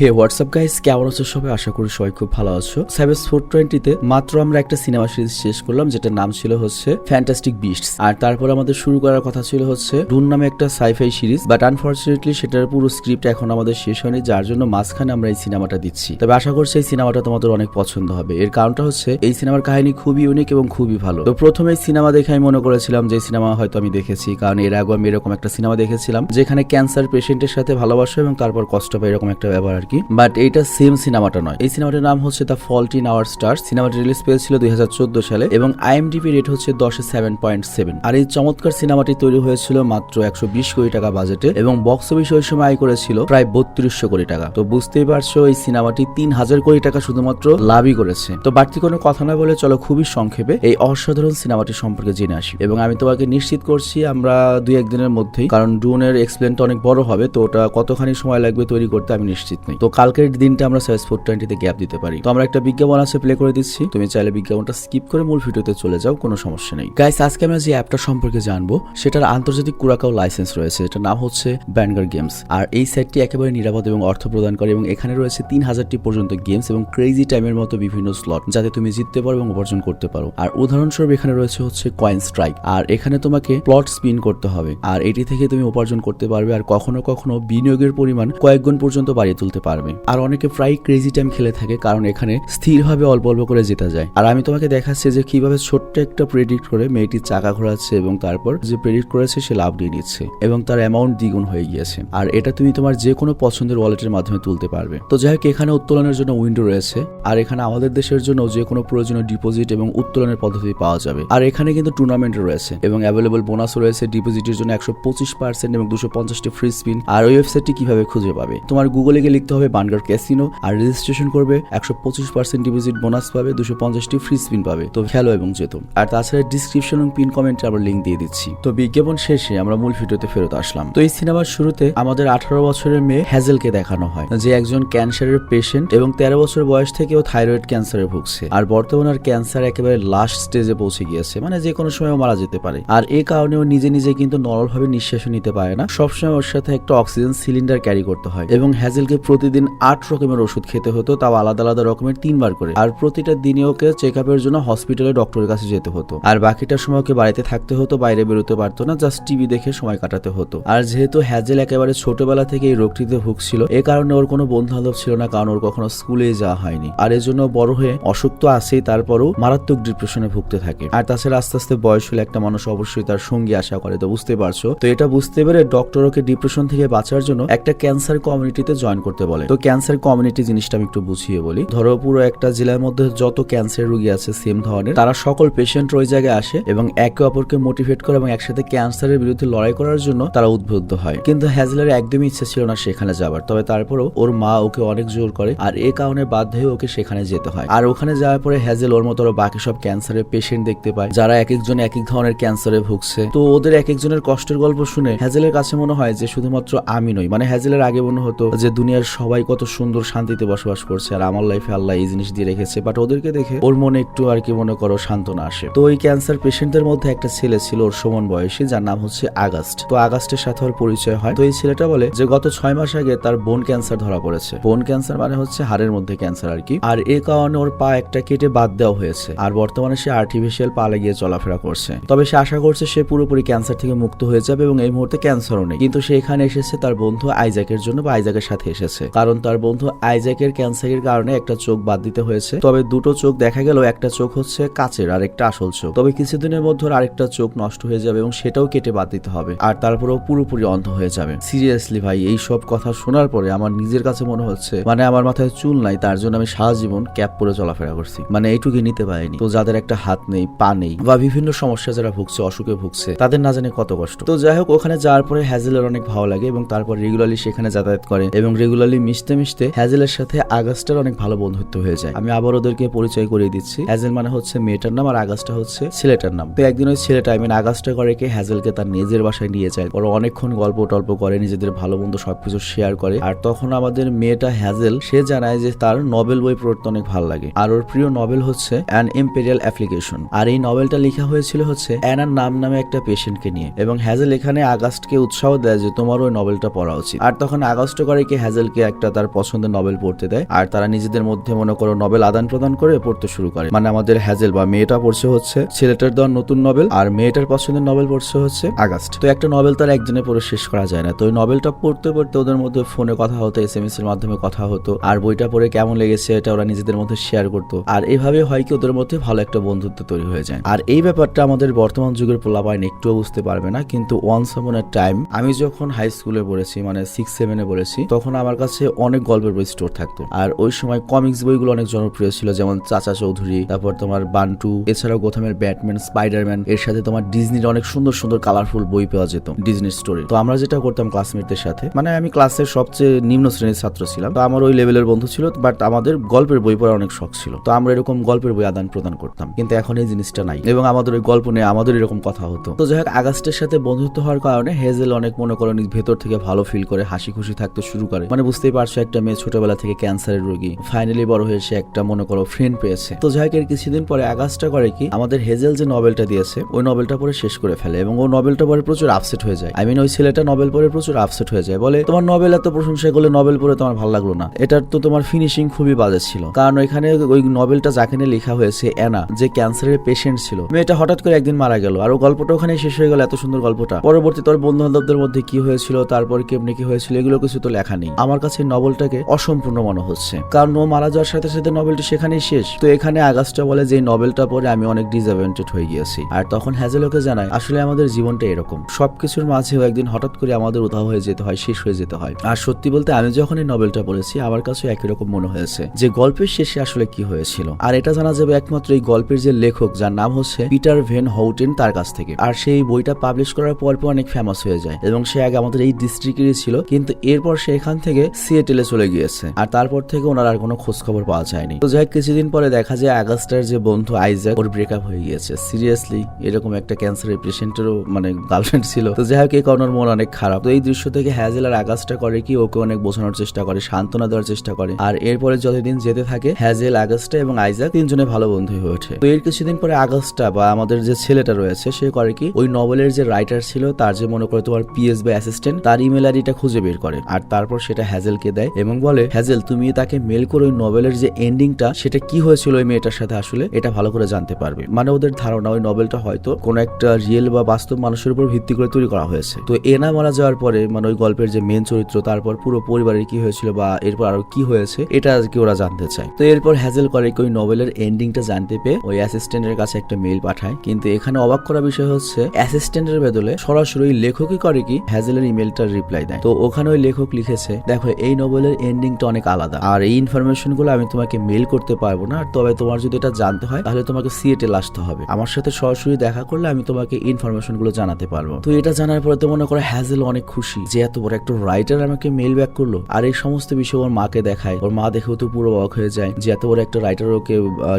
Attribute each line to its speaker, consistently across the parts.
Speaker 1: হে WhatsApp guys কেমন আছো সবাই? আশা করি সবাই খুব ভালো আছো। সাইবাস ফোর টোয়েন্টিতে মাত্র আমরা একটা সিনেমা সিরিজ শেষ করলাম, যেটার নাম ছিল হচ্ছে ফ্যান্টাস্টিক বিস্ট আর তারপর আমাদের শুরু করার কথা ছিল হচ্ছে ডুন নামে একটা সাইফাই সিরিজ বাট আনফর্চুনেটলি সেটার পুরো স্ক্রিপ্ট এখন আমাদের শেষ হয়নি, যার জন্য মাঝখানে আমরা এই সিনেমাটা দিচ্ছি। তবে আশা করছি এই সিনেমাটা তোমাদের অনেক পছন্দ হবে। এর কারণটা হচ্ছে এই সিনেমার কাহিনী খুবই ইউনিক এবং খুবই ভালো। তো প্রথমে সিনেমা দেখে আমি মনে করেছিলাম যে সিনেমা হয়তো আমি দেখেছি, কারণ এর আগে আমি এরকম একটা সিনেমা দেখেছিলাম, যেখানে ক্যান্সার পেশেন্টের সাথে ভালোবাসা এবং তারপর কষ্ট পায় এরকম একটা ব্যাপার আর কি বাট এইটা সেম সিনেমাটা নয়। এই সিনেমাটার নাম হচ্ছে the fault in our star সিনেমাটি রিলিজ পেয়েছিল দুই হাজার চোদ্দ সালে এবং আইএমডিপি রেট হচ্ছে দশে সেভেন পয়েন্ট সেভেন আর এই চমৎকার সিনেমাটি তৈরি হয়েছিল মাত্র একশো বিশ কোটি টাকা বাজেটে এবং বক্স অফিস ওই সময় আয় করেছিল প্রায় বত্রিশশো কোটি টাকা। তো বুঝতেই পারছ, এই সিনেমাটি তিন হাজার কোটি টাকা শুধুমাত্র লাভই করেছে। তো বাড়তি কোনো কথা না বলে চলো খুবই সংক্ষেপে এই অসাধারণ সিনেমাটি সম্পর্কে জেনে আসি। এবং আমি তোমাকে নিশ্চিত করছি আমরা দুই একদিনের মধ্যেই, কারণ ড্রোনের এক্সপ্লেনটা অনেক বড় হবে, তো ওটা কতখানি সময় লাগবে তৈরি করতে আমি নিশ্চিত নেই। তো কালকের দিনটা আমরা সাইজ ফোর টোয়েন্টিতে গ্যাপ দিতে পারি। তো আমরা একটা বিজ্ঞাপন আছে প্লে করে দিচ্ছি। তুমি চাইলে বিজ্ঞাপনটা স্কিপ করে মূল ভিডিওতে চলে যাও, কোনো সমস্যা নেই। গাইস আজকে আমরা যে অ্যাপটা সম্পর্কে জানব, সেটার আন্তর্জাতিক কুরাকাও লাইসেন্স রয়েছে এটার নাম হচ্ছে ব্যানগার গেমস আর এই সাইটটি একেবারে নিরাপদ এবং অর্থ প্রদান করে এবং এখানে রয়েছে তিন হাজারটি পর্যন্ত গেমস এবং ক্রেজি টাইমের মতো বিভিন্ন স্লট যাতে তুমি জিততে পারো এবং উপার্জন করতে পারো। আর উদাহরণস্বরূপ এখানে রয়েছে হচ্ছে কয়েন স্ট্রাইক আর এখানে তোমাকে প্লট স্পিন করতে হবে। আর এটি থেকে তুমি উপার্জন করতে পারবে, আর কখনো কখনো বিনিয়োগের পরিমাণ কয়েক গুণ পর্যন্ত বাড়িয়ে তুলতে পারবে। আর অনেকে প্রায় ক্রেজি টাইম খেলে থাকে, কারণ এখানে স্থিরভাবে অল্প অল্প করে জেতা যায়। আর আমি তোমাকে দেখাচ্ছি যে কীভাবে ছোট্ট একটা প্রেডিক্ট করে মেয়েটি চাকা ঘোরাচ্ছে এবং তারপর যে প্রেডিক্ট করেছে সে লাভ নিয়ে নিচ্ছে এবং তার অ্যামাউন্ট দ্বিগুণ হয়ে গিয়েছে। আর এটা তুমি তোমার যে কোনো পছন্দের ওয়ালেটের মাধ্যমে তুলতে পারবে। তো যাই হোক, এখানে উত্তোলনের জন্য উইন্ডো রয়েছে। আর এখানে আমাদের দেশের জন্য যে কোনো প্রয়োজনীয় ডিপোজিট এবং উত্তোলনের পদ্ধতি পাওয়া যাবে। আর এখানে কিন্তু টুর্নামেন্ট রয়েছে এবং অ্যাভেলেবল বোনাস রয়েছে ডিপোজিটের জন্য একশো পঁচিশ পার্সেন্ট এবং দুশো পঞ্চাশটি ফ্রি স্পিন আর ওই ওয়েবসাইটটি কীভাবে খুঁজে পাবে? তোমার গুগলে গিয়ে লিখতে হবে বানগার ক্যাসিনো আর রেজিস্ট্রেশন করবে একশো পঁচিশ পার্সেন্ট ডিপোজিট বোনাস পাবে, দুশো পঞ্চাশটি ফ্রি স্পিন পাবে। তো খেলো এবং যেত আর তাছাড়া ডিসক্রিপশন এবং পিন কমেন্টে আমরা লিঙ্ক দিয়ে দিচ্ছি। তো বিজ্ঞাপন শেষে আমরা মূল ভিডিওতে ফেরত আসলাম। তো এই সিনেমার শুরুতে আমাদের আঠারো বছরের মেয়ে হ্যাজেলকে দেখানো হয়, যে একজন ক্যান্সারের পেশেন্ট এবং তেরো বছর বয়স থেকে ও থাইরয়েড ক্যান্সারে ভুগছে। আর বর্তমানে আর ক্যান্সার একেবারে লাস্ট স্টেজে পৌঁছে গিয়েছে মানে যে কোনো সময় মারা যেতে পারে। আর এ কারণে ও নিজে নিজে কিন্তু নরমাল ভাবে নিঃশ্বাস নিতে পারে না। সবসময় ওর সাথে একটা অক্সিজেন সিলিন্ডার ক্যারি করতে হয় এবং হ্যাজেলকে প্রতিদিন আট রকমের ওষুধ খেতে হতো, তাও আলাদা আলাদা রকমের তিনবার করে। আর প্রতিটা দিনে ওকে চেক আপের জন্য হসপিটালে ডক্টরের কাছে যেতে হতো। আর বাকিটা সময় ওকে বাড়িতে থাকতে হতো, বাইরে বেরোতে পারতো না জাস্ট টিভি দেখে সময় কাটাতে হতো। আর যেহেতু হ্যাজেল একেবারে ছোটবেলা থেকে এই রোগটিতে ভুগছিল, এ কারণে ওর কোনো বন্ধু বান্ধব ছিল না, কারণ ওর কখনো স্কুলে যাওয়া হয়নি। আর এর জন্য বড় হয়ে অসুখ তো আসেই তারপরও মারাত্মক ডিপ্রেশনে ভুগতে থাকে। আর তাছাড়া আস্তে আস্তে বয়স হলে একটা মানুষ অবশ্যই তার সঙ্গী আশা করে, তো বুঝতে পারছ? তো এটা বুঝতে পেরে ডক্টর ওকে ডিপ্রেশন থেকে বাঁচার জন্য একটা ক্যান্সার কমিউনিটিতে জয়েন করতে বলে তো ক্যান্সার কমিউনিটি জিনিসটা আমি একটু বুঝিয়ে বলি। ধরো পুরো একটা জেলার মধ্যে যত ক্যান্সার রোগী আছে সেম ধরনের, তারা সকল পেশেন্ট ওই জায়গায় আসে এবং একে অপরকে মোটিভেট করে এবং একসাথে ক্যান্সারের বিরুদ্ধে লড়াই করার জন্য তারা উদ্বুদ্ধ হয়। কিন্তু হ্যাজলের একদমই ইচ্ছে ছিল না সেখানে যাবার। তবে তারপরও ওর মা ওকে অনেক জোর করে আর এ কারণে বাধ্য হয়ে ওকে সেখানে যেতে হয়। আর ওখানে যাওয়ার পরে হ্যাজেল ওর মতো বাকি সব ক্যান্সারের পেশেন্ট দেখতে পায়, যারা এক একজন এক এক ধরনের ক্যান্সারে ভুগছে। তো ওদের এক একজনের কষ্টের গল্প শুনে হ্যাজেলের কাছে মনে হয় যে শুধুমাত্র আমি নই মানে হ্যাজেলের আগে মনে হতো যে দুনিয়ার সবাই কত সুন্দর শান্তিতে বসবাস করছে আর আমার লাইফে আল্লাহ এই জিনিস দিয়ে রেখেছে বাট ওদেরকে দেখে ওর মনে একটু আর কি মনে করো সান্ত্বনা আসে। তো ওই ক্যান্সার পেশেন্টদের মধ্যে একটা ছেলে ছিল ওর সমান বয়সী, যার নাম হচ্ছে আগস্ট। তো আগস্টের সাথে ওর পরিচয় হয়। তো এই ছেলেটা বলে যে, গত ছয় মাস আগে তার বোন ক্যান্সার ধরা পড়েছে। বোন ক্যান্সার মানে হচ্ছে হাড়ের মধ্যে ক্যান্সার আর কি। আর এ কারণে ওর পা একটা কেটে বাদ দেওয়া হয়েছে। আর বর্তমানে সে আর্টিফিশিয়াল পা লাগিয়ে চলাফেরা করছে। তবে সে আশা করছে সে পুরোপুরি ক্যান্সার থেকে মুক্ত হয়ে যাবে এবং এই মুহূর্তে ক্যান্সারও নেই। কিন্তু সে এখানে এসেছে তার বন্ধু আইজাকের জন্য বা আইজাকের সাথে এসেছে। কারণ তার বন্ধু আইজাকের ক্যান্সারের কারণে একটা চোখ বাদ দিতে হয়েছে। তবে দুটো চোখ দেখা গেল একটা চোখ হচ্ছে কাচের আর একটা আসল চোখ। তবে কিছুদিনের মধ্যে আরেকটা চোখ নষ্ট হয়ে যাবে এবং সেটাও কেটে বাদ দিতে হবে আর তারপরেও পুরোপুরি অন্ধ হয়ে যাবে। সিরিয়াসলি ভাই, এই সব কথা শোনার পরে আমার নিজের কাছে মনে হচ্ছে মানে আমার মাথায় চুল নাই, তার জন্য আমি সারা জীবন ক্যাপ পরে চলাফেরা করছি। মানে এইটুকু নিতে পারিনি। তো যাদের একটা হাত নেই, পা নেই বা বিভিন্ন সমস্যা যারা ভুগছে, অসুখে ভুগছে, তাদের না জানে কত কষ্ট। তো যাই হোক, ওখানে যাওয়ার পরে হ্যাজেলের অনেক ভালো লাগে এবং তারপর রেগুলারলি সেখানে যাতায়াত করে এবং রেগুলারলি মিশতে মিশতে হ্যাজেলের সাথে আগস্টের অনেক ভালো বন্ধুত্ব হয়ে যায়। আমি আবার ওদেরকে পরিচয় করিয়ে দিচ্ছি। হ্যাজেল মানে হচ্ছে মেয়েটার নাম আর আগস্টটা হচ্ছে ছেলেটার নাম। তো একদিন ওই ছেলেটা আই মিন আগস্টটা করে কে হ্যাজেলকে তার নিজের বাসায় নিয়ে যায়। ওরা অনেকক্ষণ গল্প টল্প করে, নিজেদের ভালো মন্দ সবকিছু শেয়ার করে। আর তখন আমাদের মেয়েটা হ্যাজেল, সে জানায় যে তার নবেল বই পড়তে অনেক ভালো লাগে। আর ওর প্রিয় নভেল হচ্ছে অ্যান ইম্পেরিয়াল অ্যাপ্লিকেশন আর এই নভেলটা লেখা হয়েছিল হচ্ছে অ্যানার নাম নামে একটা পেশেন্টকে নিয়ে। এবং হ্যাজেল এখানে আগস্টকে উৎসাহ দেয় যে তোমার ওই নভেলটা পড়া উচিত। আর তখন আগস্ট করে কি হ্যাজেলকে একটা তার পছন্দের নভেল পড়তে দেয়। আর তারা নিজেদের মধ্যে মনে করো নভেল আদান প্রদান করে পড়তে শুরু করে। মানে আমাদের হ্যাজেল বা মেয়েটা পড়ছে হচ্ছে ছেলেটার দেওয়ার নতুন নভেল আর মেয়েটার পছন্দের নভেল পড়ছে হচ্ছে আগস্ট তো একটা নভেল তার একদিনে পড়ে শেষ করা যায় না। তো ওই নভেলটা পড়তে পড়তে ওদের মধ্যে ফোনে কথা হতো এস এম এস এর মাধ্যমে কথা হতো। আর বইটা পড়ে কেমন লেগেছে এটা ওরা নিজেদের মধ্যে শেয়ার করতো। আর এভাবে হয় কি ওদের মধ্যে ভালো একটা বন্ধুত্ব তৈরি হয়ে যায়। আর এই ব্যাপারটা আমাদের বর্তমান যুগের পোলাপাইন একটুও বুঝতে পারবে না। কিন্তু ওয়ান্স আপন এ টাইম আমি যখন হাই স্কুলে পড়েছি মানে সিক্স সেভেনে পড়েছি, তখন আমার কাছে অনেক গল্পের বই স্টোর থাকতো। আর ওই সময় কমিক্স বইগুলো অনেক জনপ্রিয় ছিল, যেমন চাচা চৌধুরী, তারপর তোমার বান্টু, এছাড়াও গোথামের ব্যাটম্যান, স্পাইডারম্যান, এর সাথে তোমার ডিজনির অনেক সুন্দর সুন্দর কালারফুল বই পাওয়া যেত ডিজনির স্টোরি। তো আমরা যেটা করতাম ক্লাসমেটদের সাথে মানে আমি ক্লাসের সবচেয়ে নিম্ন শ্রেণির ছাত্র ছিলাম, তো আমার ওই লেভেলের বন্ধু ছিল বাট আমাদের গল্পের বই পড়ার অনেক শখ ছিল। তো আমরা এরকম গল্পের বই আদান প্রদান করতাম, কিন্তু এখন এই জিনিসটা নাই এবং আমাদের ওই গল্প নিয়ে আমাদের এরকম কথা হতো। তো যাই হোক, আগস্টের সাথে বন্ধুত্ব হওয়ার কারণে হেজেল অনেক মনে করেন ভেতর থেকে ভালো ফিল করে হাসি খুশি থাকতে শুরু করে। মানে বুঝতেই পারছ, একটা মেয়ে ছোটবেলা থেকে ক্যান্সারের রোগী। ফাইনালি বড় হয়ে সে একটা মনে করো ফ্রেন্ড পেয়েছে। তো যাই হোক, এর কিছুদিন পরে আগাস্টটা করে কি, আমাদের হেজেল যে নভেলটা দিয়েছে, ওই নভেলটা পরে শেষ করে ফেলে এবং ও নভেলটা পরে প্রচুর আপসেট হয়ে যায়। আই মিন ওই ছেলেটা নভেল পরে প্রচুর আপসেট হয়ে যায়। বলে, তোমার নভেল এত প্রশংসা করলে নভেল পড়ে তোমার ভালো লাগল না। এটার তো তোমার ফিনিশিং খুবই বাজে ছিল। কারণ ওইখানে ওই নভেলটা যাকে নিয়ে লেখা হয়েছে অ্যানা যে ক্যান্সারের পেশেন্ট ছিল, মেয়েটা হঠাৎ করে একদিন মারা গেল। আর গল্পটা ওখানে শেষ হয়ে গেল, এত সুন্দর গল্পটা। পরবর্তী তোর বন্ধু বান্ধবদের মধ্যে কি হয়েছিল, তারপর কেমনি কি হয়েছিল, এগুলো কিছু তো লেখা নেই। আমার নভেলটাকে অসম্পূর্ণ মনে হচ্ছে। কারণ ও মারা যাওয়ার সাথে সাথে নভেলটি সেখানেই শেষ। তো এখানে আগাস্টটা বলে যে নভেলটা পরে আমি অনেক ডিসঅ্যাপয়েন্টেড হয়ে গিয়েছি। আর তখন হ্যাজেলোকে জানায়, আসলে আমাদের জীবনটা এরকম। সবকিছুর মাঝেও একদিন হঠাৎ করে আমাদের উধাও হয়ে যেতে হয়, শেষ হয়ে যেতে হয়। আর সত্যি বলতে আমি যখন এই নভেলটা পড়েছি, আমার কাছে একই রকম মনে হয়েছে যে গল্পের শেষে আসলে কি হয়েছিল। আর এটা জানা যাবে একমাত্র এই গল্পের যে লেখক, যার নাম হচ্ছে পিটার ভেন হাউটেন তার কাছ থেকে। আর সেই বইটা পাবলিশ করার পর পর অনেক ফেমাস হয়ে যায়। এবং সে আগে আমাদের এই ডিস্ট্রিক্টেরই ছিল। কিন্তু এরপর সে এখান থেকে সিএটেলে চলে গিয়েছে। আর তারপর থেকে ওনার আর কোনো খোঁজ খবর পাওয়া যায়নি। তো যাই কিছুদিন পরে দেখা যায় আগাস্টার যে বন্ধু আইজাক ওর ব্রেকআপ হয়ে গিয়েছে। সিরিয়াসলি এরকম একটা ক্যান্সারের পেশেন্টেরও মানে গার্লফ্রেন্ড ছিল। তো যাই হোক, এই কারণে মন অনেক খারাপ। তো এই দৃশ্য থেকে হ্যাজেল আর আগাস্টটা করে কি ওকে অনেক বোঝানোর চেষ্টা করে, সান্ত্বনা দেওয়ার চেষ্টা করে। আর এরপরে যতদিন যেতে থাকে হ্যাজেল আগস্টা এবং আইজাক তিনজনে ভালো বন্ধু হয়ে ওঠে। তো এর কিছুদিন পরে আগস্টা বা আমাদের যে ছেলেটা রয়েছে, সে করে কি, ওই নভেলের যে রাইটার ছিল, তার যে মনে করে তোমার পিএস বা অ্যাসিস্ট্যান্ট তার ইমেল আইডিটা খুঁজে বের করে। আর তারপর সেটা হ্যাজেলকে দেয় এবং বলে হ্যাজেল তুমি তাকে মেল করে ওই নভেলের যে এন্ডিংটা সেটা কি হয়েছিল ওই মেয়েটার সাথে আসলে? এটা ভালো করে জানতে পারবে। মানে ওদের ধারণা, ওই নভেলটা হয়তো কোন একটা রিয়েল বা বাস্তব মানুষের উপর ভিত্তি করে তৈরি করা হয়েছে। তো এনা মারা যাওয়ার পরে মানে ওই গল্পের যে মেন চরিত্র, তারপর পুরো পরিবারের কি হয়েছিল বা এরপর আরও কি হয়েছে, এটা আজকে ওরা জানতে চায়। তো এরপর হ্যাজেল করে ওই নভেলের এন্ডিংটা জানতে পেয়ে ওই অ্যাসিস্ট্যান্টের কাছে একটা মেইল পাঠায়। কিন্তু এখানে অবাক করা বিষয় হচ্ছে অ্যাসিস্ট্যান্টের বদলে সরাসরি লেখকই করে কি হ্যাজেলের ইমেলটার রিপ্লাই দেয়। তো ওখানে ওই লেখক লিখেছে, দেখো এই নভেলের এন্ডিংটা অনেক আলাদা। আর এই ইনফরমেশনগুলো আমি তোমাকে মেল করতে পারব না, তবে তোমার যদি এটা জানতে হয়, তাহলে তোমাকে সিএটেল আসতে হবে। আমার সাথে সরাসরি দেখা করলে আমি তোমাকে ইনফরমেশনগুলো জানাতে পারব। তো এটা জানার পরে তো মনে করো হ্যাজেল অনেক খুশি, যে এত বড় একটা রাইটার আমাকে মেল ব্যাক করল। আর এই সমস্ত বিষয় ওর মাকে দেখায়। ওর মা দেখেও তো পুরো অবাক হয়ে যায় যে এত বড় একটা রাইটার ওকে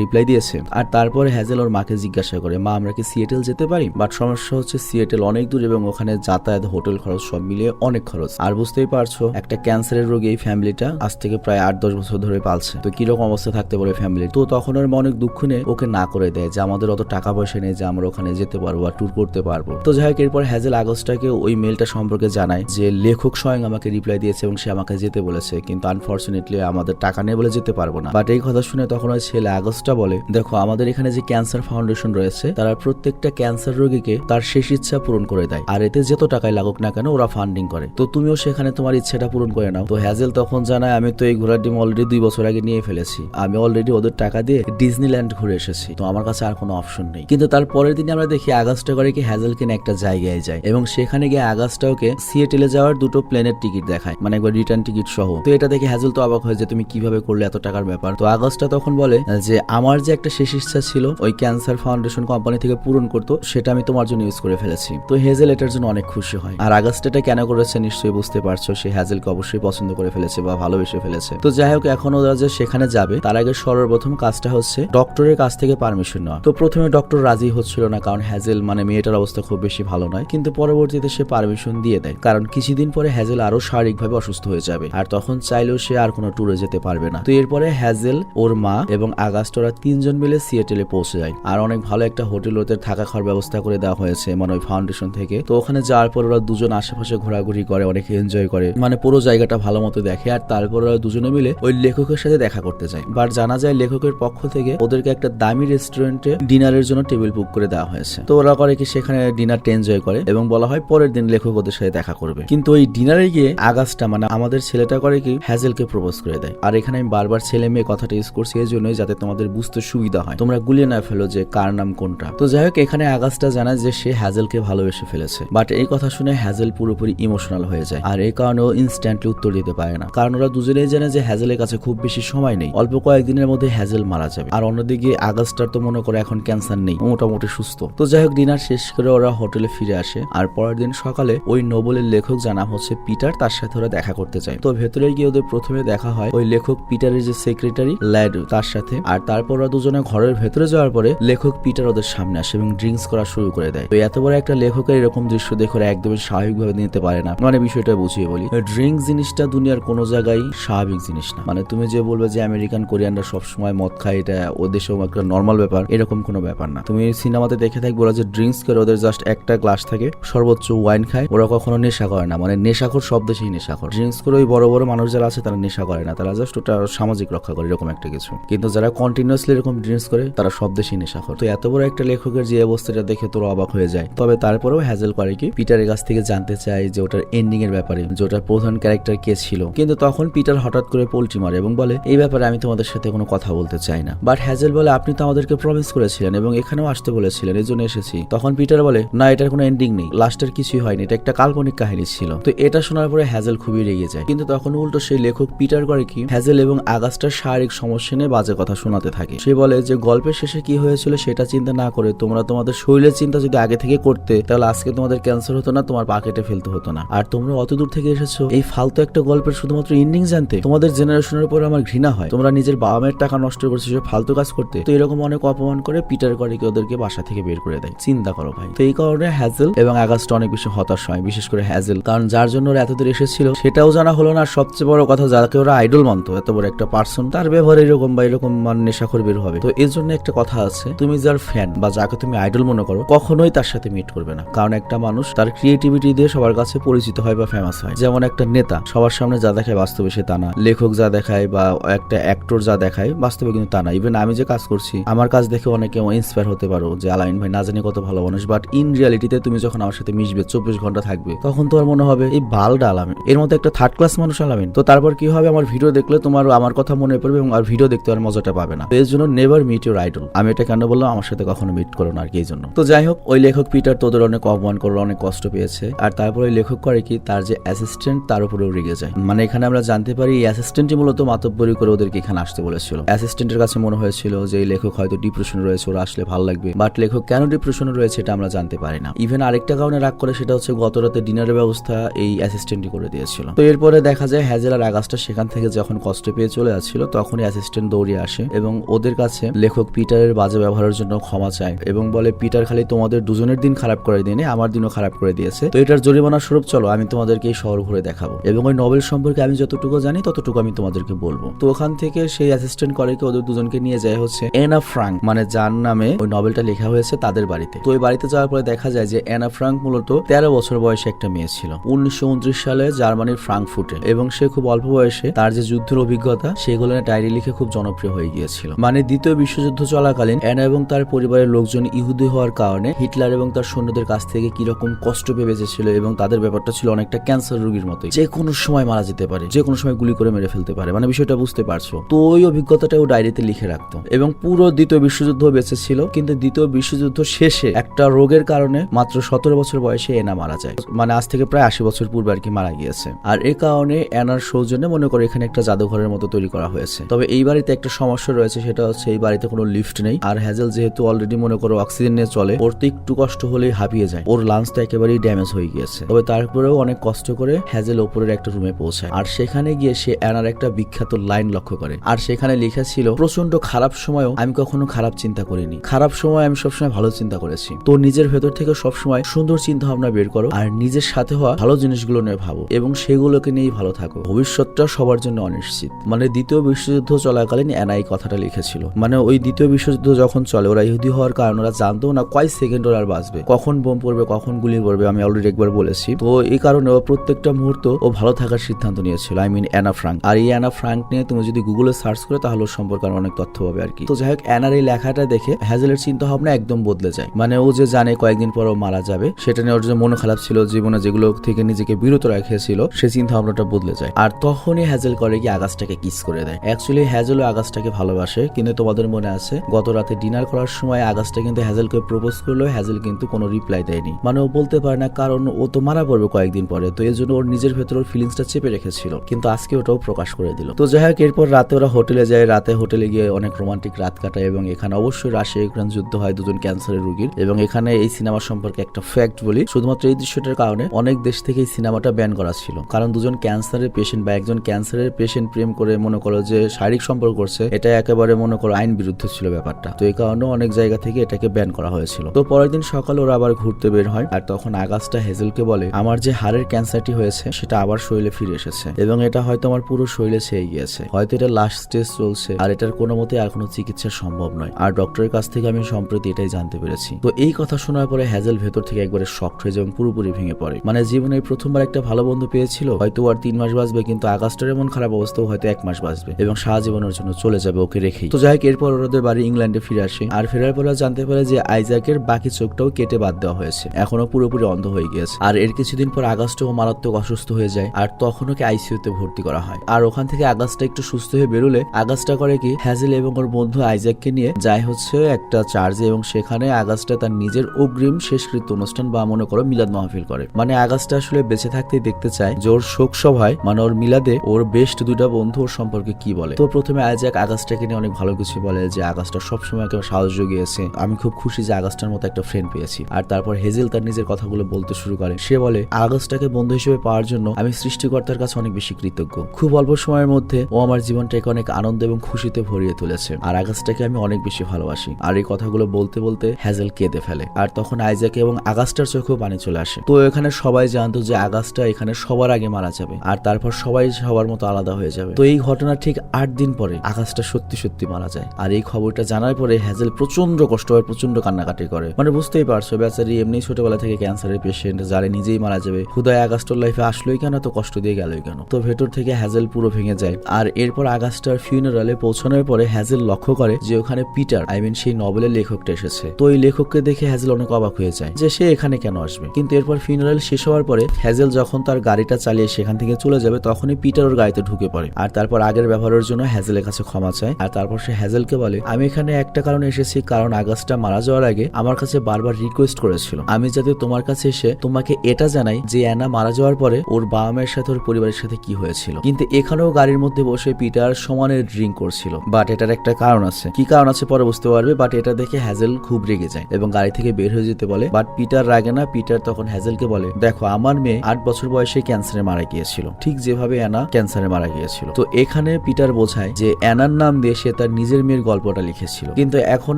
Speaker 1: রিপ্লাই দিয়েছে। আর তারপরে হ্যাজেল ওর মাকে জিজ্ঞাসা করে, মা, আমরা কি সিএটেল যেতে পারি? বাট সমস্যা হচ্ছে সিএটেল অনেক দূর এবং ওখানে যাতায়াত, হোটেল খরচ সব মিলিয়ে অনেক খরচ। আর বুঝতেই পারছ, একটা ক্যান্সারের রোগী এই ফ্যামিলিটা আজ থেকে প্রায় আট, দশ বছর ধরে পালছে। তো কীরকম অবস্থা থাকতে পারে ফ্যামিলি তো তখন ওর মা অনেক দুঃখ নিয়ে ওকে না করে দেয় যে আমাদের অত টাকা পয়সা নেই যে আমরা ওখানে যেতে পারব আর ট্যুর করতে পারব। তো যাই হোক, এরপর হ্যাজেল আগস্টটাকে ওই মেলটা সম্পর্কে জানায় যে লেখক স্বয়ং আমাকে রিপ্লাই দিয়েছে এবং সে আমাকে যেতে বলেছে। কিন্তু আনফর্চুনেটলি আমাদের টাকা নেই বলে যেতে পারব না। বাট এই কথা শুনে তখন ওই ছেলে আগস্টটা বলে, দেখো, আমাদের এখানে যে ক্যান্সার ফাউন্ডেশন রয়েছে, তারা প্রত্যেকটা ক্যান্সার রোগীকে তার শেষ ইচ্ছা পূরণ করে দেয়। আর এতে যত টাকায় লাগুক না কেন, ওরা ফান্ডিং করে। তো তুমিও সেখানে তোমার ইচ্ছাটা পূরণ করে নাও। তো হ্যাজেল তখন জানায়, আমি তো এই ঘোড়ার ডিম অলরেডি দুই বছর আগে নিয়ে ফেলেছি। আমি অলরেডি ওদের টাকা দিয়ে ডিজনিল্যান্ড ঘুরে এসেছি। তো আমার কাছে আর কোনো অপশন নেই। কিন্তু তার পরের দিনে আমরা দেখি আগস্টটা করে কি নিয়ে একটা জায়গায় যায় এবং সেখানে গিয়ে আগস্টটা ওকে সিএটেলে যাওয়ার দুটো প্লেনের টিকিট দেখায় মানে একবার রিটার্ন টিকিট সহ। তো এটা দেখে হ্যাজেল তো অবাক হয় যে, তুমি কীভাবে করলে এত টাকার ব্যাপার? তো আগস্টটা তখন বলে যে, আমার যে একটা শেষ ইচ্ছা ছিল, ওই ক্যান্সার ফাউন্ডেশন কোম্পানি থেকে পূরণ করতো, সেটা আমি তোমার জন্য ইউজ করে ফেলেছি। তো হেজেল এটার জন্য অনেক খুশি হয়। আর আগস্ট এটা কেন করেছে, নিশ্চয়ই বুঝতে পারছ। সে হ্যাজেলকে অবশ্যই পছন্দ করে ফেলেছে বা ভালোবেসে ফেলেছে। তো যাই হোক এখন ওরা যে সেখানে যাবে, তার আগে সর্বপ্রথম কাজটা হচ্ছে ডক্টরের কাছ থেকে পারমিশন নেওয়া। তো প্রথমে ডক্টর রাজি হচ্ছিল না, কারণ হ্যাজেল মানে মেয়েটার অবস্থা খুব বেশি ভালো নয়, কিন্তু পরবর্তীতে সে পারমিশন দিয়ে দেয়, কারণ কিছুদিন পরে হ্যাজেল আরও শারীরিকভাবে অসুস্থ হয়ে যাবে, আর তখন চাইলেও সে আর কোনো ট্যুরে যেতে পারবে না। তো এরপরে হ্যাজেল ওর মা এবং আগস্ট ওরা তিনজন মিলে সিএটেলে পৌঁছে যায়, আর অনেক ভালো একটা হোটেল ওদের থাকা খাওয়ার ব্যবস্থা করে দেওয়া হয়েছে মানে ওই ফাউন্ডেশন থেকে। তো ওখানে যাওয়ার পর ওরা দুজন আশেপাশে ঘোরাঘুরি করে, অনেক এনজয় করে মানে পুরো জায়গাটা ভালো মতো দেখে আর তারপর ওরা দুজনে মিলে ওই লেখকের সাথে দেখা করতে যায়। বাট জানা যায় লেখকের পক্ষ থেকে ওদেরকে একটা দামি রেস্টুরেন্টে ডিনারের জন্য টেবিল বুক করে দেওয়া হয়েছে। তো ওরা করে কি সেখানে ডিনারটা এনজয় করে এবং বলা হয় পরের দিন লেখক ওদের সাথে দেখা করবে। কিন্তু ওই ডিনারে গিয়ে আগাসটা মানে আমাদের ছেলেটা করে কি হ্যাজেলকে প্রপোজ করে দেয়। আর এখানে আমি বারবার ছেলে মেয়ে কথাটা ইউজ করছি এই জন্যই যাতে তোমাদের বুঝতে সুবিধা হয়। তোমরা গুলিয়ে না ফেলো যে কার নাম কোনটা। তো যাই হোক, এখানে আগাসটা জানায় যে সে হ্যাজেলকে ভালোবেসে ফেলেছে। বাট এই কথা শুনে হ্যাজেল পুরোপুরি ইমোশনাল হয়ে যায়। আর এই কারণে ও ইনস্ট্যান্টলি উত্তর দিতে পারে না। কারণ ওরা দুজনেই জানে যে হ্যাজেলের কাছে খুব বেশি সময় নেই। অল্প কয়েকদিনের মধ্যে হ্যাজেল মারা যাবে। আর অন্যদিকে আগাস্টার তো মনে করে এখন ক্যান্সার নেই মোটামুটি সুস্থ। তো যাই হোক, ডিনার শেষ করে ওরা হোটেলে ফিরে আসে। আর পরের দিন সকালে ওই নোবেলের লেখক জানা হচ্ছে পিটার, তার সাথে ওরা দেখা করতে চায় তো ভেতরে গিয়ে ওদের প্রথমে দেখা হয় ওই লেখক পিটারের যে সেক্রেটারি, ল্যাড, তার সাথে। আর তারপর ওরা দুজনে ঘরের ভেতরে যাওয়ার পরে লেখক পিটার ওদের সামনে আসে এবং ড্রিঙ্কস করা শুরু করে দেয়। তো এত বড় একটা লেখকের এরকম দৃশ্য দেখে ওরা একদমই স্বাভাবিকভাবে নিতে পারে না। মানে বিষয়টা বুঝিয়ে বলি। ড্রিঙ্ক জিনিসটা দুনিয়ার কোনো জায়গায় স্বাভাবিক জিনিস না। মানে তুমি যে বলবে যে আমেরিকান কোরিয়ানরা সবসময় মদ খায়, এটা ও দেশেও একটা নর্মাল ব্যাপার, এরকম কোনো ব্যাপার না। তুমি সিনেমাতে দেখে থাকবে ওরা যে ড্রিঙ্কস করে ওদের জাস্ট একটা গ্লাস থাকে সর্বোচ্চ ওয়াইন খায়, ওরা কখনো নেশা করে না। মানে নেশাখোর সব দেশেই নেশাখোর। ড্রিঙ্কস করে ওই বড় বড় মানুষ যারা আছে, তারা নেশা করে না। তারা জাস্ট ওটা সামাজিক রক্ষা করে, এরকম একটা কিছু। কিন্তু যারা কন্টিনিউসলি এরকম ড্রিঙ্কস করে, তারা সব দেশেই নেশাখোর। তো এত বড় একটা লেখকের যে অবস্থাটা দেখে তোর অবাক হয়ে যায়। তবে তারপরেও হ্যাজেল করে কি? পিটারের কাছ থেকে জানতে চায় যে ওটার এন্ডিং এর ব্যাপারে, যে ওটার প্রধান ক্যারেক্টার কে ছিল কিন্তু তখন পিটার হঠাৎ করে পোল্ট্রি মারে এবং বলে, এই ব্যাপারে আমি তোমাদের সাথে কোনো কথা বলতে চাই না। বাট হ্যাজেল বলে, আপনি তো আমাদেরকে প্রমিস করেছিলেন এবং এখানেও আসতে বলেছিলেন এই জন্য এসেছি। তখন পিটার বলে, না, এটার কোনো এন্ডিং নেই। লাস্টের কিছুই হয়নি, এটা একটা কাল্পনিক কাহিনী ছিল। তো এটা শোনার পরে হ্যাজেল খুবই রেগে যায়। কিন্তু তখন উল্টো সেই লেখক পিটার করে কি, হ্যাজেল এবং আগাস্টার শারীরিক সমস্যা নিয়ে বাজে কথা শোনাতে থাকে। সে বলে যে, গল্পের শেষে কি হয়েছিল সেটা চিন্তা না করে তোমরা তোমাদের শরীরের চিন্তা যদি আগে থেকে করতে, তাহলে আজকে তোমাদের ক্যান্সার হতো না, তোমার পাকেটে ফেলতে হতো না। আর তোমরা অত দূর থেকে এসেছ, এই ফালতু একটা গল্পের শুধুমাত্র এন্ডিং জানতে তোমাদের জেনারেশনের উপর আমার ঘৃণা হয়। তোমরা নিজের বাবা মায়ের টাকা নষ্ট করছ, সে ফালতু কাজ করতে। তো এরকম অনেক অপমান করে পিটার করে কি ওদেরকে বাসা থেকে বের করে দেয়। চিন্তা করো ভাই। তো এই কারণে হ্যাজেল এবং আগাস্ট অনেক বেশি হতাশ হয়, বিশেষ করে হ্যাজেল কারণ যার জন্য ওরা এতদূর এসেছিল, সেটাও জানা হলো না। সবচেয়ে বড় কথা, যাকে ওরা আইডল মানতো, এত বড় একটা পার্সন তার ব্যবহার এরকম বা এরকম মান নেশাখোর বের হবে। তো এর জন্য একটা কথা আছে, তুমি যার ফ্যান বা যাকে তুমি আইডল মনে করো, কখনোই তার সাথে মিট করবে না। কারণ একটা মানুষ তার ক্রিয়েটিভিটি দিয়ে সবার কাছে পরিচিত হয় বা ফেমাস হয়। যেমন একটা নেতা, সবার সামনে যা দেখায় বাস্তবে সে তা না। লেখক যা দেখায় বা একটা অ্যাক্টর যা দেখায়, বাস্তবে কিন্তু তা না। ইভেন আমি যে কাজ করছি, আমার কাজ দেখে অনেকে ইন্সপায়ার হতে পারো যে, আলাইন ভাই না জানি কত ভালো মানুষ বাট ইন রিয়ালিটিতে তুমি যখন আমার সাথে মিশবে, চব্বিশ ঘণ্টা থাকবে, তখন তোমার মনে হবে, এই বালটা আলামিন এর মধ্যে একটা থার্ড ক্লাস মানুষ আলামিন। তো তারপর কি হবে? আমার ভিডিও দেখলে তোমার, আমার কথা মনে পড়বে এবং আর ভিডিও দেখতে আর মজাটা পাবে না। এর জন্য নেভার মিট ইউর আইডল আমি এটা কেন বললাম? আমার সাথে কখনো মিট করো না আর কি, এই জন্য। তো যাই হোক, ওই লেখক পিটার তোদের অনেক অপমান করল অনেক কষ্ট পেয়েছে। আর তারপর লেখক করে কি? তার যে অ্যাসিস্ট্যান্ট তার উপরেও রেগে যায়। মানে এখানে আমরা জানতে পারি অ্যাসিস্ট্যান্টই মূলত মাতব্বরি করে ওদেরকে এখানে আসতে বলেছিল। অ্যাসিস্ট্যান্টের কাছে মনে হয়েছিল যে লেখক হয়তো ডিপ্রেশন রয়েছে, ওরা আসলে ভালো লাগবে। বাট লেখক কেন ডিপ্রেশনে রয়েছে এটা আমরা জানতে পারি না। ইভেন আরেকটা কারণে রাগ করে সেটা হচ্ছে গত রাতে ডিনারের ব্যবস্থা এই অ্যাসিস্ট্যান্টই করে দিয়েছিল। তো এরপরে দেখা যায় হ্যাজেল আর আগাস্টা সেখান থেকে যখন কষ্ট পেয়ে চলে যাচ্ছিল তখনই অ্যাসিস্ট্যান্ট দৌড়িয়ে আসে এবং ওদের কাছে লেখক পিটারের বাজে ব্যবহারের জন্য ক্ষমা চায় এবং বলে, পিটার, খালি তোমাদের দুজনের দিন খারাপ করে দিনে, আমার দিনও খারাপ করে দিয়েছে। তো এটার জরিমানা স্বরূপ চলো, আমি তোমাদেরকে এই শহর ঘুরে দেখাবো। এবং ওই নভেল সম্পর্কে আমি যতটুকু জানি, ততটুকু আমি তোমাদেরকে বলব। তো ওখান থেকে সেই অ্যাসিস্ট্যান্ট কলেকে ওদের দুজনকে নিয়ে যায় হচ্ছে এনা ফ্রাঙ্ক মানে যার নামে ওই নভেলটা লেখা হয়েছে তাদের বাড়িতে। তো ওই বাড়িতে যাওয়ার পরে দেখা যায় যে এনা ফ্রাঙ্ক মূলত তেরো বছর বয়সে একটা মেয়ে ছিল। উনিশশো উনত্রিশ সালে জার্মানির ফ্রাঙ্কফুটে এবং সে খুব অল্প বয়সে তার যে যুদ্ধের অভিজ্ঞতা, সেগুলো ডায়েরি লিখে খুব জনপ্রিয় হয়ে গিয়েছিল। মানে দ্বিতীয় বিশ্বযুদ্ধ চলাকালীন অ্যানা এবং তার পরিবারের লোকজন ইহুদি হওয়ার কারণে হিটলার এবং তার সৈন্যদের কাছ থেকে কীরকম কষ্ট পেয়ে বেঁচেছিল এবং তাদের ব্যাপারটা ছিল অনেকটা ক্যান্সার রোগীর মতোই। যে কোনো সময় মারা যেতে পারে যে কোনো সময় গুলি করে মেরে ফেলতে পারে মানে বিষয়টা বুঝতে পারছ? তো ওই অভিজ্ঞতাটা ও ডায়েরিতে লিখে রাখতো। এবং পুরো দ্বিতীয় বিশ্বযুদ্ধ বেঁচে ছিল কিন্তু দ্বিতীয় বিশ্বযুদ্ধ শেষে একটা রোগের কারণে মাত্র সতেরো বছর বয়সে এনা মারা যায়। মানে আজ থেকে প্রায় আশি বছর পূর্বে আর কি মারা গিয়েছে। আর এ কারণে এনার সৌজন্যে মনে করে এখানে একটা জাদুঘরের মতো তৈরি করা হয়েছে। তবে এই বাড়িতে একটা সমস্যা রয়েছে, সেটা হচ্ছে এই বাড়িতে কোনো লিফট নেই। আর হ্যাজেল যেহেতু অলরেডি মনে করো অক্সিজেন নিয়ে চলে, ওর তো একটু কষ্ট হলেই হাঁপিয়ে যায়। ওর লাঞ্চটা একেবারেই ড্যামেজ হয়ে গিয়েছে। তবে তারপরেও অনেক কষ্ট করে হ্যাজেল ওপরের একটা রুমে পৌঁছায়। আর সেখানে গিয়ে সে অ্যানার একটা বিখ্যাত লাইন লক্ষ্য করে। আর সেখানে লেখা ছিল প্রচণ্ড খারাপ সময়ও আমি কখনো খারাপ চিন্তা করিনি। খারাপ সময় আমি সবসময় ভালো চিন্তা করেছি। তো নিজের ভেতর থেকে সবসময় সুন্দর চিন্তা ভাবনা বের করো আর নিজের সাথে হওয়া ভালো জিনিসগুলো নিয়ে ভাবো এবং সেগুলোকে নিয়েই ভালো থাকো। ভবিষ্যৎটা সবার জন্য অনিশ্চিত। মানে দ্বিতীয় বিশ্বযুদ্ধ চলাকালীন অ্যানা এই কথাটা লিখেছিল। মানে ওই দ্বিতীয় বিশ্বযুদ্ধ যখন চলে, ওরা ইহুদি হওয়ার কারণে ওরা জানতো না কয় সেকেন্ড ওরা বাঁচবে, কখন বোম পড়বে, কখন গুলি পড়বে আমি অলরেডি একবার বলেছি। তো এই কারণে ও প্রত্যেকটা মুহূর্ত ও ভালো থাকার লেখার সিদ্ধান্ত নিয়েছিল। আই মিন অ্যানা ফ্রাঙ্ক আর এই অ্যানা ফ্রাঙ্ক নিয়ে তুমি যদি গুগলে সার্চ করে, তাহলে ওর সম্পর্কে অনেক তথ্য পাবে আর কি। তো যাই হোক অ্যানার এই লেখাটা দেখে হ্যাজেলের চিন্তা ভাবনা একদম বদলে যায়। মানে ও যে জানে কয়েকদিন পর ও মারা যাবে, সেটা নিয়ে ওর যে মন খারাপ ছিল, জীবনে যেগুলো থেকে নিজেকে বিরত রেখেছিল সে চিন্তা ভাবনাটা বদলে যায়। আর তখনই হ্যাজেল করে কি আগাসটাকে কিস করে দেয়। অ্যাকচুয়ালি হ্যাজেল ও আগাসটাকে ভালোবাসে, কিন্তু তোমাদের মনে আছে, গত রাতে ডিনার করার সময় আগাসটা কিন্তু হ্যাজেলকে প্রপোজ করল হ্যাজেল কিন্তু কোনো রিপ্লাই দেয়নি। মানে ও বলতে পারে না, কারণ ও তো মারা পড়বে কয়েকদিন পরে, তো এই জন্য ওর নিজের ভেতর ওর চেপে রেখেছিল, কিন্তু আজকে ওটাও প্রকাশ করে দিল। তো যাই হোক, এরপর রাতে ওরা হোটেলে যায়। রাতে হোটেলে গিয়ে অনেক রোমান্টিক রাত কাটায় এবং এখানে অবশ্যই রাশিয়া ইউক্রেন যুদ্ধ হয় দুজন ক্যান্সারের রোগীর। এবং এখানে এই সিনেমা সম্পর্কে একটা ফ্যাক্ট বলি, শুধুমাত্র এই দৃশ্যটার কারণে অনেক দেশ থেকে এই সিনেমাটা ব্যান করা ছিল। কারণ দুজন ক্যান্সারের পেশেন্ট বা একজন ক্যান্সারের পেশেন্ট প্রেম করে মনে করো যে শারীরিক সম্পর্ক করছে, এটা একেবারে মনে করো আইন বিরুদ্ধ ছিল ব্যাপারটা। তো এই কারণে অনেক জায়গা থেকে এটাকে ব্যান করা হয়েছিল। তো পরের দিন সকালে ওরা আবার ঘুরতে বের হয়। আর তখন আগাস্টা হেজেলকে বলে, আমার যে হাড়ের ক্যান্সারটি হয়েছে, সেটা আবার শরীরে ফিরে এসেছে। এবং এটা হয়তো আমার পুরো শরীরে ছেয়ে গিয়েছে। হয়তো এটা লাস্ট স্টেজ চলছে। আর এটার কোনো মতে আর কোনো চিকিৎসা সম্ভব নয়। আর ডক্টরের কাছ থেকে আমি সম্প্রতি এটাই জানতে পেরেছি। তো এই কথা শোনার পরে হ্যাজেল ভেতর থেকে একবারে শক হয়ে যায় এবং পুরোপুরি ভেঙে পড়ে। মানে জীবনে প্রথমবার একটা ভালো বন্ধু পেয়েছিল, হয়তো আর তিন মাস বাঁচবে, কিন্তু আগাস্টের এমন খারাপ অবস্থাও হয়তো এক মাস বাঁচবে এবং সারা জীবনের জন্য চলে যাবে ওকে রেখেই। তো যাই হোক এরপর ওদের বাড়ি ইংল্যান্ডে ফিরে আসে। আর ফেরার পরে জানতে পারে যে আইজাকের বাকি চোখটাও কেটে বাদ দেওয়া হয়েছে। এখনও পুরোপুরি অন্ধ হয়ে গিয়েছে। আর এর কিছুদিন পর আগস্টও মারাত্মক অসুস্থ হয়ে যায়। আর তখন ওকে আইসিইউতে ভর্তি করা হয়। আর ওখান থেকে আগাস্টটা একটু সুস্থ হয়ে বেরোলে আগাস্টটা করে কি হ্যাজেল এবং ওর বন্ধু আইজাককে নিয়ে যায় হচ্ছে একটা চার্জে এবং সেখানে আগাস্টটা তার নিজের অগ্রিম শেষকৃত্য অনুষ্ঠান বা মনে করো মিলাদ মাহফিল করে। মানে আগাস্টটা আসলে বেঁচে থাকতেই দেখতে চায় যে ওর শোক সভায় মানে ওর মিলাদে ওর বেস্ট দুইটা বন্ধু ওর সম্পর্কে কি বলে। তো প্রথমে আইজাক আগাস্টটাকে নিয়ে অনেক ভালো কিছু বলে যে আগাস্টটা সবসময় আমাকে সাহস জুগিয়েছে। আমি খুব খুশি যে আগাস্টার মতো একটা ফ্রেন্ড পেয়েছি। আর তারপর হেজেল তার নিজের কথাগুলো বলতে শুরু করে। সে বলে আগস্টটাকে বন্ধু হিসেবে পাওয়ার জন্য আমি সৃষ্টিকর্তার কাছে অনেক বেশি কৃতজ্ঞ। খুব অল্প সময়ের মধ্যে ও আমার জীবনটাকে অনেক আনন্দ এবং খুশিতে ভরিয়ে তুলেছে। আর আগস্টটাকে আমি অনেক বেশি ভালোবাসি। আর এই কথাগুলো বলতে বলতে হ্যাজেল কেঁদে ফেলে। আর তখন আইজাকে এবং আগাস্টার চোখেও পানি চলে আসে। তো এখানে সবাই জানতো যে আগাস্টটা এখানে সবার আগে মারা যাবে। আর তারপর সবাই সবার মতো আলাদা হয়ে যাবে। তো এই ঘটনা ঠিক আট দিন পরে আকাশটা সত্যি সত্যি মারা যায়। আর এই খবরটা জানার পরে হ্যাজেল প্রচণ্ড কষ্ট হয় প্রচণ্ড কান্নাকাটি করে। মানে বুঝতেই পারছ, বেচারি এমনি ছোটবেলা থেকে ক্যান্সারের পেশেন্ট যারে নিজেই মারা যাবে। হুদায় আগাস্টর লাইফে আসলোই কেন তো কষ্ট দিয়ে গেলই কেন? তো ভেতর থেকে হ্যাজেল পুরো ভেঙে যায়। আর এরপর আগাস্টার ফিউনারালে পৌঁছানোর পরে হ্যাজেল লক্ষ্য করে যে ওখানে পিটার আই মিন সেই নভেলের লেখকটা এসেছে। তো এই লেখককে দেখে হ্যাজেল অনেক অবাক হয়ে যায় যে সে এখানে কেন আসবে? কিন্তু এরপর ফিউনারাল শেষ হওয়ার পরে হ্যাজেল যখন তার গাড়িটা চালিয়ে সেখান থেকে চলে যাবে, তখনই পিটার ওর গাড়িতে ঢুকে পড়ে। আর তারপর আগের ব্যবহারের জন্য হ্যাজেলের কাছে ক্ষমা চায়। আর তারপর সে হ্যাজেলকে বলে, আমি এখানে একটা কারণে এসেছি, কারণ আগাস্টটা মারা যাওয়ার আগে আমার কাছে বারবার রিকোয়েস্ট করেছিল। আমি যাতে তোমার কাছে এসে তোমাকে এটা জানাই যে অ্যানা মারা যাওয়ার পরে ওর বাবা মায়ের সাথে ওর পরিবারের সাথে কি হয়েছিল? কিন্তু এখানেও গাড়ির মধ্যে বসে পিটার সমানে ড্রিঙ্ক করছিল। বাট এটার একটা কারণ আছে। কি কারণ আছে পরে বুঝতে পারবে, বাট এটা দেখে হ্যাজেল খুব রেগে যায় এবং গাড়ি থেকে বের হয়ে যেতে বলে। বাট পিটার রাগে না, পিটার তখন হ্যাজেলকে বলে, দেখো, আমার মেয়ে আট বছর বয়সে ক্যান্সারে মারা গিয়েছিল। ঠিক যেভাবে অ্যানা ক্যান্সারে মারা গিয়েছিল। তো এখানে পিটার বোঝায় যে অ্যানার নাম দিয়ে সে তার নিজের মেয়ের গল্পটা লিখেছিল। কিন্তু এখন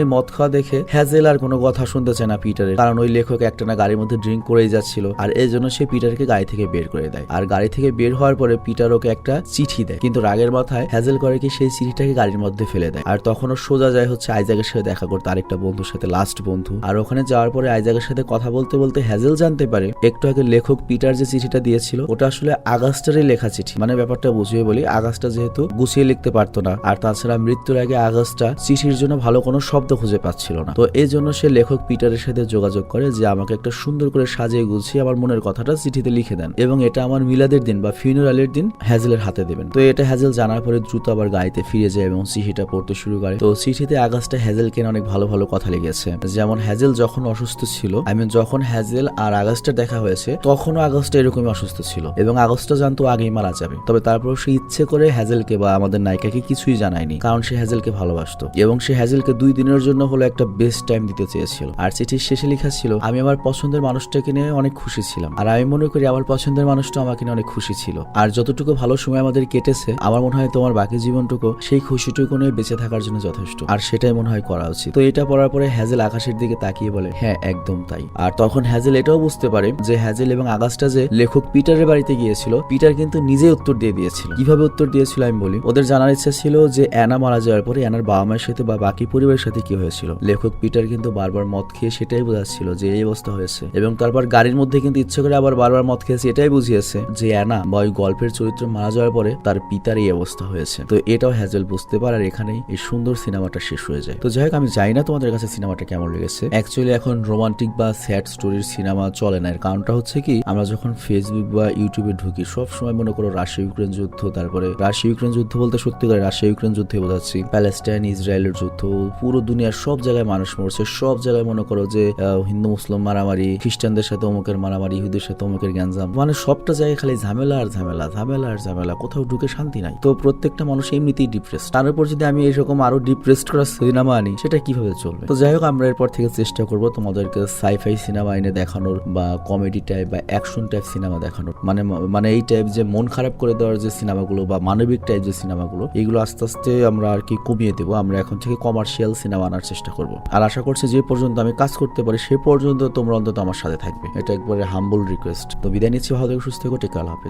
Speaker 1: এই মদ খাওয়া দেখে হ্যাজেল আর কোনো কথা শুনতে চায় না পিটারের। কারণ ওই লেখক একটা না গাড়ির মধ্যে ড্রিঙ্ক করেই যাচ্ছিল, আর এই জন্য সে পিটারকে গাড়ি থেকে বের করে দেয়। আর গাড়ি থেকে বের হওয়ার পরে পিটার ওকে একটা চিঠি দেয়। কিন্তু রাগের মাথায় হ্যাজেল করে কি সেই চিঠিটাকে গাড়ির মধ্যে ফেলে দেয়। আর তখন সোজা যায় হচ্ছে আইজাকের সাথে দেখা করতে আরেকটা বন্ধুর সাথে লাস্ট বন্ধু। আর ওখানে যাওয়ার পরে আইজাকের সাথে কথা বলতে বলতে হ্যাজেল জানতে পারে, একটু আগে লেখক পিটার যে চিঠিটা দিয়েছিল, ওটা আসলে আগাস্টারই লেখা চিঠি। মানে ব্যাপারটা বুঝিয়ে বলি আগাস্টা যেহেতু গুছিয়ে লিখতে পারতো না। আর তাছাড়া মৃত্যুর আগে আগাস্টা চিঠির জন্য ভালো কোনো শব্দ খুঁজে পাচ্ছিল না। তো এই জন্য সে লেখক পিটারের সাথে যোগাযোগ করে যে, আমাকে একটা সুন্দর করে সাজিয়ে গুছিয়ে আমার মনের কথাটা চিঠিতে লিখে দেন এবং এটা আমার মিলাদের দিন বা ফিউনারালের দিন হ্যাজেলের হাতে দেবেন। তো এটা হ্যাজেল জানার পরে দ্রুত আবার গাড়িতে ফিরে যায় এবং চিঠিটা পড়তে শুরু করে। তো চিঠিতে আগাস্টা হ্যাজেলকে অনেক ভালো ভালো কথা লিখেছে। যেমন হ্যাজেল যখন অসুস্থ ছিল আই মিন যখন হ্যাজেল আর আগস্টটা দেখা হয়েছে, তখনও আগস্টটা এরকমই অসুস্থ ছিল এবং আগস্টটা জানতো আগেই মারা যাবে। তবে তারপর সে ইচ্ছে করে হ্যাজেলকে বা আমাদের নায়িকাকে কিছুই জানায়নি, কারণ সে হ্যাজেলকে ভালোবাসতো এবং সে হ্যাজেলকে দুই দিনের জন্য হলো একটা বেস্ট টাইম দিতে চেয়েছিল। আর চিঠির শেষে লেখা ছিল, আমি আমার পছন্দের মানুষটাকে নিয়ে অনেক খুশি ছিলাম। আর আমি মনে করি আমার পছন্দের মানুষটা আমাকে নিয়ে অনেক খুশি ছিল। আর যতটুকু ভালো সময় আমাদের কেটেছে, আমার মনে হয় তোমার বাকি জীবনটুকু সেই খুশিটুকু নিয়ে বেঁচে থাকার জন্য যথেষ্ট। আর সেটাই মনে হয় করা উচিত। তো এটা পড়ার পরে হ্যাজেল আকাশের দিকে তাকিয়ে বলে হ্যাঁ একদম তাই। আর তখন হ্যাজেল এটাও বুঝতে পারে যে হ্যাজেল এবং আগাস্টা যে লেখক পিটারের বাড়িতে গিয়েছিল, পিটার কিন্তু নিজেই উত্তর দিয়ে দিয়েছিল। কীভাবে উত্তর দিয়েছিল আমি বলি? ওদের জানার ইচ্ছা ছিল যে অ্যানা মারা যাওয়ার পরে অ্যানার বাবা মায়ের সাথে বা বাকি পরিবারের সাথে কি হয়েছিল। লেখক পিটার কিন্তু বারবার মদ খেয়ে সেটাই বোঝাচ্ছিল যে এই অবস্থা হয়েছে। এবং তারপর গাড়ির মধ্যে কিন্তু ইচ্ছে করে আবার বারবার মদ খেয়েছে, এটাই বুঝিয়েছে যে অ্যানা বা ওই গল্পের চরিত্র মারা যাওয়ার পরে তার পিতার এই অবস্থা হয়েছে। তো এটাও হ্যাজেল বুঝতে পারে আর এখানেই এই সুন্দর সিনেমাটা শেষ হয়ে যায়। তো যাই হোক, আমি জানি না তোমাদের কাছে সিনেমাটা কেমন লেগেছে। অ্যাকচুয়ালি এখন রোমান্টিক বা স্যাড স্টোরির সিনেমা চলে না। এর কারণটা হচ্ছে কি, আমরা যখন ফেসবুক বা ইউটিউবে ঢুকি সব সময় মনে করো রাশিয়া ইউক্রেন যুদ্ধ, তারপরে রাশিয়া ইউক্রেন যুদ্ধ বলতে সত্যি করে রাশিয়া ইউক্রেন যুদ্ধে বোঝাচ্ছি। প্যালেস্টাইন ইসরায়েলের যুদ্ধ, পুরো দুনিয়ার সব জায়গায় মানুষ মরছে। সব জায়গায় মনে করো যে হিন্দু, মুসলিম মারামারি, খ্রিস্টানদের সাথে অমুকের মারামারি ইহুদের সাথে অমুকের গ্যাঞ্জাম মানে সবটা জায়গায় খালি ঝামেলা আর ঝামেলা ঝামেলা আর ঝামেলা, কোথাও ঢুকে শান্তি নাই। তো প্রত্যেকটা মানুষ এমনিতেই ডিপ্রেস তার উপর যদি আমি এরকম আরও ডিপ্রেসড করা সিনেমা আনি, সেটা কীভাবে চলবে? তো যাই হোক আমরা এরপর থেকে চেষ্টা করব তোমাদেরকে সাইফাই সিনেমা এনে দেখানোর বা কমেডি টাইপ বা অ্যাকশন টাইপ সিনেমা দেখানোর। মানে মানে এই টাইপ যে মন খারাপ করে দেওয়ার যে সিনেমাগুলো বা মানবিক টাইপ যে সিনেমাগুলো এগুলো আস্তে আস্তে আমরা আর কি কমিয়ে দেবো। আমরা এখন থেকে কমার্শিয়াল সিনেমা আনার চেষ্টা করব। আর আশা করছি যে পর্যন্ত আমি কাজ করতে পারি, সে পর্যন্ত তোমরা অন্তত আমার সাথে থাকবে। এটা একবারে হাম্বল রিকোয়েস্ট তো বিদায় নিচ্ছি, ভালো সুস্থ থেকে টেকা আল্লাহ হাফেজ।